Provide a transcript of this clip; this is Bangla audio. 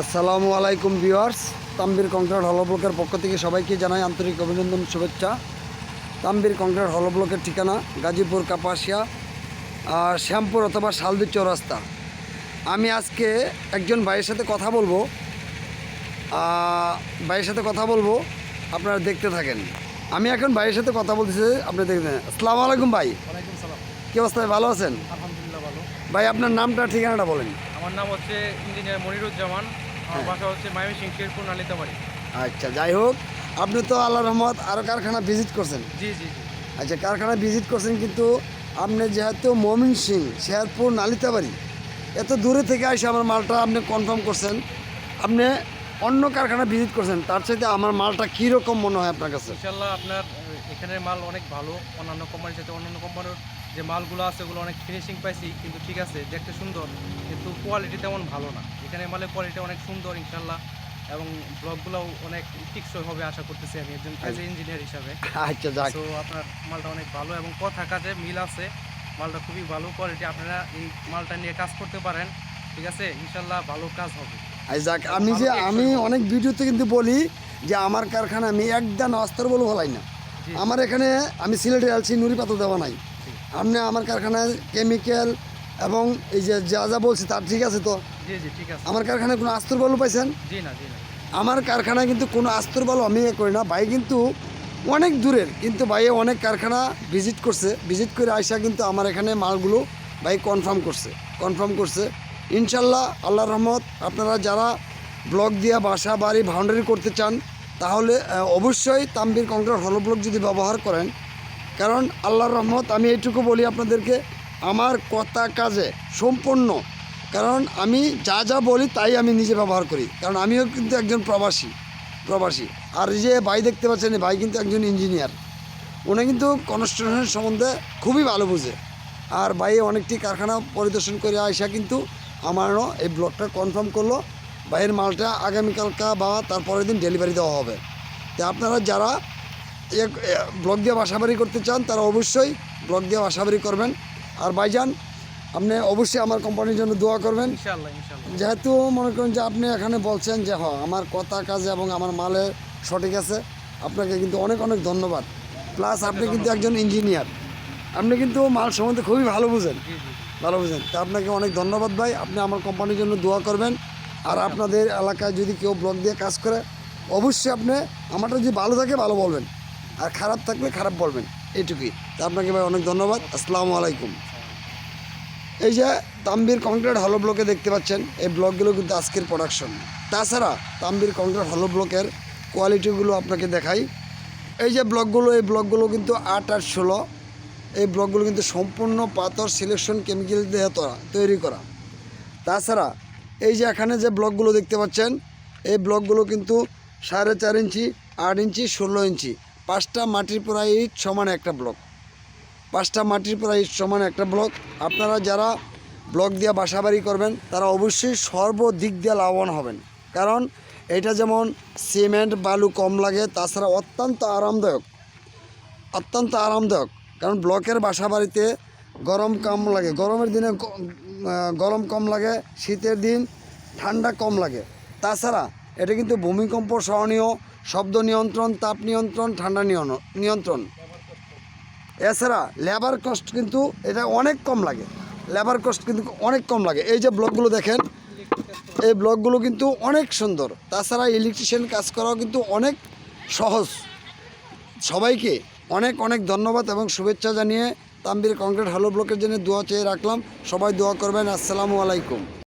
আসসালামু আলাইকুম ভিউয়ার্স তাম্বির কংক্রিট হল ব্লকের পক্ষ থেকে সবাইকে জানাই আন্তরিক অভিনন্দন শুভেচ্ছা। তাম্বির কংক্রিট হল ব্লকের ঠিকানা গাজীপুর কাপাসিয়া আর শ্যামপুর অথবা শালদি চৌরাস্তা। আমি আজকে একজন ভাইয়ের সাথে কথা বলব। ভাইয়ের সাথে কথা বলব আপনারা দেখতে থাকেন। আমি এখন ভাইয়ের সাথে কথা বলতেছি আপনি দেখতে আসসালামু আলাইকুম ভাই। কী অবস্থায় ভালো আছেন? আলহামদুলিল্লাহ ভালো। ভাই আপনার নামটা ঠিকানাটা বলেন। আমার নাম হচ্ছে ইঞ্জিনিয়ার মনিরুজ্জামান। আমার বাসা হচ্ছে শেরপুর নালিতাবাড়ি আচ্ছা যাই হোক আপনি তো আল্লাহ রহমত আরও কারখানা ভিজিট করছেন। জি জি জি। আচ্ছা কারখানা ভিজিট করছেন কিন্তু আপনি যেহেতু মমিন সিং শেরপুর নালিতাবাড়ি এত দূরে থেকে আসে আমার মালটা আপনি কনফার্ম করছেন আপনি অন্য কারখানা ভিজিট করছেন তার সাথে আমার মালটা কীরকম মনে হয় আপনার কাছে? ইনশাল্লাহ আপনার এখানের মাল অনেক ভালো অন্যান্য কোম্পানির সাথে অন্যান্য কোম্পানির যে মালগুলো আছে ওগুলো অনেক ফিনিশিং পাইছি কিন্তু ঠিক আছে দেখতে সুন্দর কিন্তু কোয়ালিটি তেমন ভালো না। এখানে মালের কোয়ালিটি অনেক সুন্দর ইনশাল্লাহ এবং ব্লগগুলোও অনেক টিকসই হবে আশা করতেছি আমি একজন অ্যাজ ইঞ্জিনিয়ার হিসাবে। আচ্ছা যাক। তো আপনার মালটা অনেক ভালো এবং কথা কাজে মিল আছে। মালটা খুবই ভালো কোয়ালিটি আপনারা এই মালটা নিয়ে কাজ করতে পারেন ঠিক আছে? ইনশাল্লাহ ভালো কাজ হবে। আর যাক আমি যে আমি অনেক ভিডিওতে কিন্তু বলি যে আমার কারখানা আমি একদান অস্ত্র বলে ফেলাই না। আমার এখানে আমি সিলেটে আলছি নুড়ি পাতা দেওয়া নাই। আপনি আমার কারখানায় কেমিক্যাল এবং এই যে যা যা বলছি তার ঠিক আছে তো? জি জি ঠিক আছে। আমার কারখানায় কোনো আস্তর বল পাইছেন? জি না জি না। আমার কারখানায় কিন্তু কোনো আস্তর বল আমি করি না। ভাই কিন্তু অনেক দূরের কিন্তু ভাই অনেক কারখানা ভিজিট করছে। ভিজিট করে আইসা কিন্তু আমার এখানে মালগুলো ভাই কনফার্ম করছে। কনফার্ম করছে। ইনশাল্লাহ আল্লাহ রহমত আপনারা যারা ব্লক দিয়া বাসা বাড়ি বাউন্ডারি করতে চান তাহলে অবশ্যই তাম্বির কংক্রিট হলো ব্লক যদি ব্যবহার করেন কারণ আল্লাহর রহমত, আমি এইটুকু বলি আপনাদেরকে, আমার কথা কাজে, সম্পূর্ণ। কারণ আমি যা যা বলি তাই আমি নিজে ব্যবহার করি। কারণ আমিও কিন্তু একজন প্রবাসী প্রবাসী। আর যে ভাই দেখতে পাচ্ছেন ভাই কিন্তু একজন ইঞ্জিনিয়ার উনি কিন্তু কনস্ট্রাকশনের সম্বন্ধে খুবই ভালো বুঝে। আর ভাই অনেকটি কারখানা পরিদর্শন করে আসা কিন্তু আমারও এই ব্লকটা কনফার্ম করল। ভাইয়ের মালটা আগামীকালকা বা তারপরের দিন ডেলিভারি দেওয়া হবে। তো আপনারা যারা ব্লক দিয়ে বাসাবাড়ি করতে চান তারা অবশ্যই ব্লক দিয়ে বাসাবাড়ি করবেন। আর ভাইজান আপনি অবশ্যই আমার কোম্পানির জন্য দোয়া করবেন। যেহেতু মনে করেন যে আপনি এখানে বলছেন যে হ আমার কথা কাজে এবং আমার মালে সঠিক আছে আপনাকে কিন্তু অনেক অনেক ধন্যবাদ। প্লাস আপনি কিন্তু একজন ইঞ্জিনিয়ার আপনি কিন্তু মাল সম্বন্ধে খুবই ভালো বুঝেন। ভালো বুঝেন। তা আপনাকে অনেক ধন্যবাদ ভাই। আপনি আমার কোম্পানির জন্য দোয়া করবেন। আর আপনাদের এলাকায় যদি কেউ ব্লক দিয়ে কাজ করে অবশ্যই আপনি আমারটা যদি ভালো থাকে ভালো বলবেন। আর খারাপ থাকলে খারাপ বলবেন, এইটুকুই। তা আপনাকে ভাই অনেক ধন্যবাদ, আসসালামু আলাইকুম। এই যে তাম্বির কংক্রিট হলো ব্লকে দেখতে পাচ্ছেন, এই ব্লকগুলো কিন্তু আজকের প্রোডাকশন তাছাড়া তাম্বির কংক্রিট হলো ব্লকের কোয়ালিটিগুলো আপনাকে দেখাই। এই যে ব্লকগুলো এই ব্লকগুলো কিন্তু আট আট ষোলো। এই ব্লকগুলো কিন্তু সম্পূর্ণ পাথর সিলেকশন কেমিক্যাল দিয়ে তৈরি করা। তাছাড়া এই যে এখানে যে ব্লকগুলো দেখতে পাচ্ছেন, এই ব্লকগুলো কিন্তু সাড়ে চার ইঞ্চি, আট ইঞ্চি, ষোলো ইঞ্চি। পাঁচটা মাটির প্রায় ইট সমান একটা ব্লক। পাঁচটা মাটির প্রায় ইট সমান একটা ব্লক। আপনারা যারা ব্লক দিয়ে বাসাবাড়ি করবেন, তারা অবশ্যই সর্বদিক দিয়ে লাভবান হবেন। কারণ এটা যেমন সিমেন্ট, বালু কম লাগে, তাছাড়া অত্যন্ত আরামদায়ক। অত্যন্ত আরামদায়ক। কারণ ব্লকের বাসাবাড়িতে গরম কম লাগে। গরমের দিনে গরম কম লাগে, শীতের দিন ঠান্ডা কম লাগে। তাছাড়া এটা কিন্তু ভূমিকম্প সহনীয় শব্দ নিয়ন্ত্রণ, তাপ নিয়ন্ত্রণ, ঠান্ডা নিয়ন- নিয়ন্ত্রণ। এছাড়া লেবার কস্ট কিন্তু এটা অনেক কম লাগে। লেবার কস্ট কিন্তু অনেক কম লাগে। এই যে ব্লকগুলো দেখেন, এই ব্লকগুলো কিন্তু অনেক সুন্দর। তাছাড়া ইলেকট্রিশিয়ান কাজ করাও কিন্তু অনেক সহজ। সবাইকে অনেক অনেক ধন্যবাদ এবং শুভেচ্ছা জানিয়ে তাম্বির কংক্রিট হলো ব্লকের জন্য দোয়া চেয়ে রাখলাম। সবাই দোয়া করবেন। আসসালামু আলাইকুম।